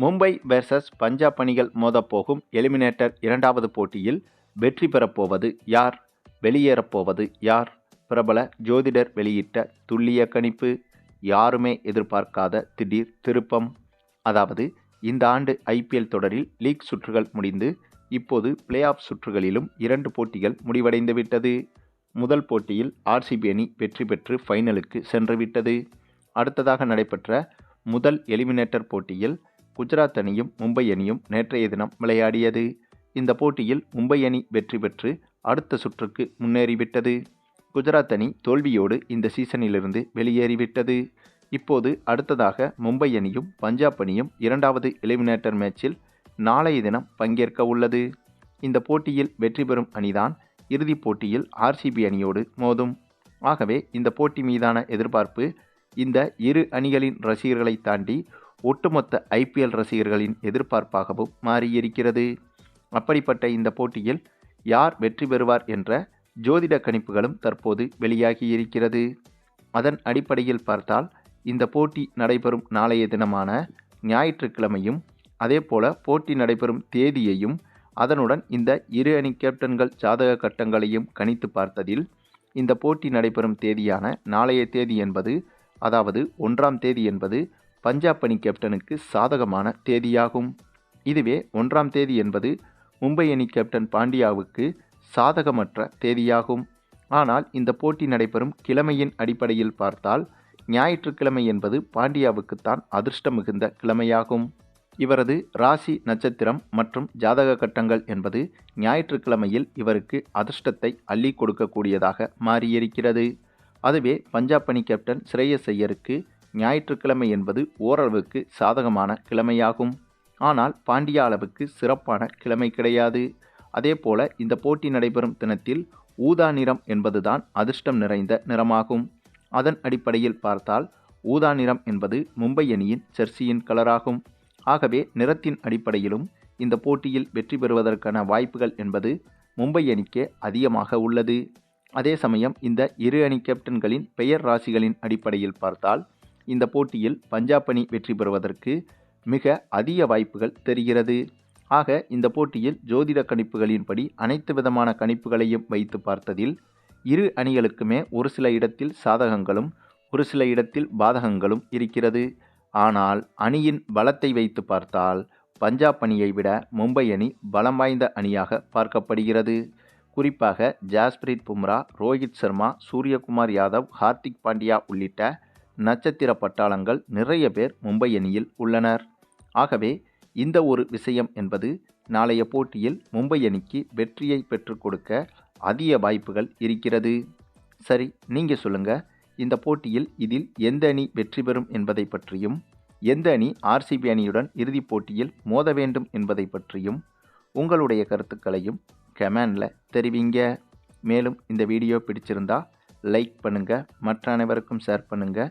Mumbai versus Punjab அணிகள் மோதப்போகும் eliminator இரண்டாவது போட்டியில் வெற்றி பெறப்போவது யார்? வெளியேறப்போவது யார்? பிரபல ஜோதிடர் வெளியிட்ட துல்லிய கணிப்பு யாருமே எதிர்பார்க்காத திடீர் திருப்பம். அதாவது இந்த ஆண்டு ஐபிஎல் தொடரில் லீக் சுற்றுகள் முடிந்து இப்போது பிளே ஆஃப் சுற்றுகளிலும் இரண்டு போட்டிகள் முடிவடைந்து விட்டது முதல் போட்டியில் ஆர்சிபி அணி வெற்றி பெற்று ஃபைனலுக்கு சென்றுவிட்டது. அடுத்ததாக நடைபெற்ற முதல் எலிமினேட்டர் போட்டியில் குஜராத் அணியும் மும்பை அணியும் நேற்றைய தினம் விளையாடியது. இந்த போட்டியில் மும்பை அணி வெற்றி பெற்று அடுத்த சுற்றுக்கு முன்னேறிவிட்டது. குஜராத் அணி தோல்வியோடு இந்த சீசனிலிருந்து வெளியேறிவிட்டது. இப்போது அடுத்ததாக மும்பை அணியும் பஞ்சாப் அணியும் இரண்டாவது எலிமினேட்டர் மேட்சில் நாளைய தினம் பங்கேற்க உள்ளது. இந்த போட்டியில் வெற்றி பெறும் அணிதான் இறுதிப் போட்டியில் ஆர்சிபி அணியோடு மோதும். ஆகவே இந்த போட்டி மீதான எதிர்பார்ப்பு இந்த இரு அணிகளின் ரசிகர்களை தாண்டி ஒட்டுமொத்த ஐபிஎல் ரசிகர்களின் எதிர்பார்ப்பாகவும் மாறியிருக்கிறது. அப்படிப்பட்ட இந்த போட்டியில் யார் வெற்றி பெறுவார் என்ற ஜோதிட கணிப்புகளும் தற்போது வெளியாகியிருக்கிறது. அதன் அடிப்படையில் பார்த்தால் இந்த போட்டி நடைபெறும் நாளைய தினமான ஞாயிற்றுக்கிழமையும் அதேபோல போட்டி நடைபெறும் தேதியையும் அதனுடன் இந்த இரு அணி கேப்டன்கள் ஜாதக கட்டங்களையும் கணித்து பார்த்ததில் இந்த போட்டி நடைபெறும் தேதியான நாளைய தேதி என்பது அதாவது ஒன்றாம் தேதி என்பது பஞ்சாப் அணி கேப்டனுக்கு சாதகமான தேதியாகும். இதுவே ஒன்றாம் தேதி என்பது மும்பை அணி கேப்டன் பாண்டியாவுக்கு சாதகமற்ற தேதியாகும். ஆனால் இந்த போட்டி நடைபெறும் கிழமையின் அடிப்படையில் பார்த்தால் ஞாயிற்றுக்கிழமை என்பது பாண்டியாவுக்குத்தான் அதிர்ஷ்டம் மிகுந்த கிழமையாகும். இவரது ராசி நட்சத்திரம் மற்றும் ஜாதக கட்டங்கள் என்பது ஞாயிற்றுக்கிழமையில் இவருக்கு அதிர்ஷ்டத்தை அள்ளி கொடுக்கக்கூடியதாக மாறியிருக்கிறது. அதுவே பஞ்சாப் அணி கேப்டன் ஸ்ரேயஸ் ஐயருக்கு ஞாயிற்றுக்கிழமை என்பது ஓரளவுக்கு சாதகமான கிழமையாகும். ஆனால் பாண்டிய அளவுக்கு சிறப்பான கிழமை கிடையாது. அதேபோல இந்த போட்டி நடைபெறும் தினத்தில் ஊதா நிறம் என்பதுதான் அதிர்ஷ்டம் நிறைந்த நிறமாகும். அதன் அடிப்படையில் பார்த்தால் ஊதா நிறம் என்பது மும்பை அணியின் செர்சியின் கலராகும். ஆகவே நிறத்தின் அடிப்படையிலும் இந்த போட்டியில் வெற்றி பெறுவதற்கான வாய்ப்புகள் என்பது மும்பை அணிக்கே அதிகமாக உள்ளது. அதே சமயம் இந்த இரு அணி கேப்டன்களின் பெயர் ராசிகளின் அடிப்படையில் பார்த்தால் இந்த போட்டியில் பஞ்சாப் அணி வெற்றி பெறுவதற்கு மிக அதிக வாய்ப்புகள் தெரிகிறது. ஆக இந்த போட்டியில் ஜோதிட கணிப்புகளின்படி அனைத்து விதமான கணிப்புகளையும் வைத்து பார்த்ததில் இரு அணிகளுக்குமே ஒரு சில இடத்தில் சாதகங்களும் ஒரு சில இடத்தில் பாதகங்களும் இருக்கிறது. ஆனால் அணியின் பலத்தை வைத்து பார்த்தால் பஞ்சாப் அணியை விட மும்பை அணி பலம் வாய்ந்த அணியாக பார்க்கப்படுகிறது. குறிப்பாக ஜாஸ்பிரீத் பும்ரா ரோஹித் சர்மா சூரியகுமார் யாதவ் ஹார்திக் பாண்டியா உள்ளிட்ட நட்சத்திர பட்டாளங்கள் நிறைய பேர் மும்பை அணியில் உள்ளனர். ஆகவே இந்த ஒரு விஷயம் என்பது நாளைய போட்டியில் மும்பை அணிக்கு வெற்றியை பெற்றுக் கொடுக்க அதிக வாய்ப்புகள் இருக்கிறது. சரி நீங்கள் சொல்லுங்கள் இந்த போட்டியில் இதில் எந்த அணி வெற்றி பெறும் என்பதை பற்றியும் எந்த அணி ஆர்சிபி அணியுடன் இறுதிப் போட்டியில் மோத வேண்டும் என்பதை பற்றியும் உங்களுடைய கருத்துக்களையும் கமெண்டில் தெரிவிங்க. மேலும் இந்த வீடியோ பிடிச்சிருந்தா லைக் பண்ணுங்கள் மற்ற அனைவருக்கும் ஷேர் பண்ணுங்கள்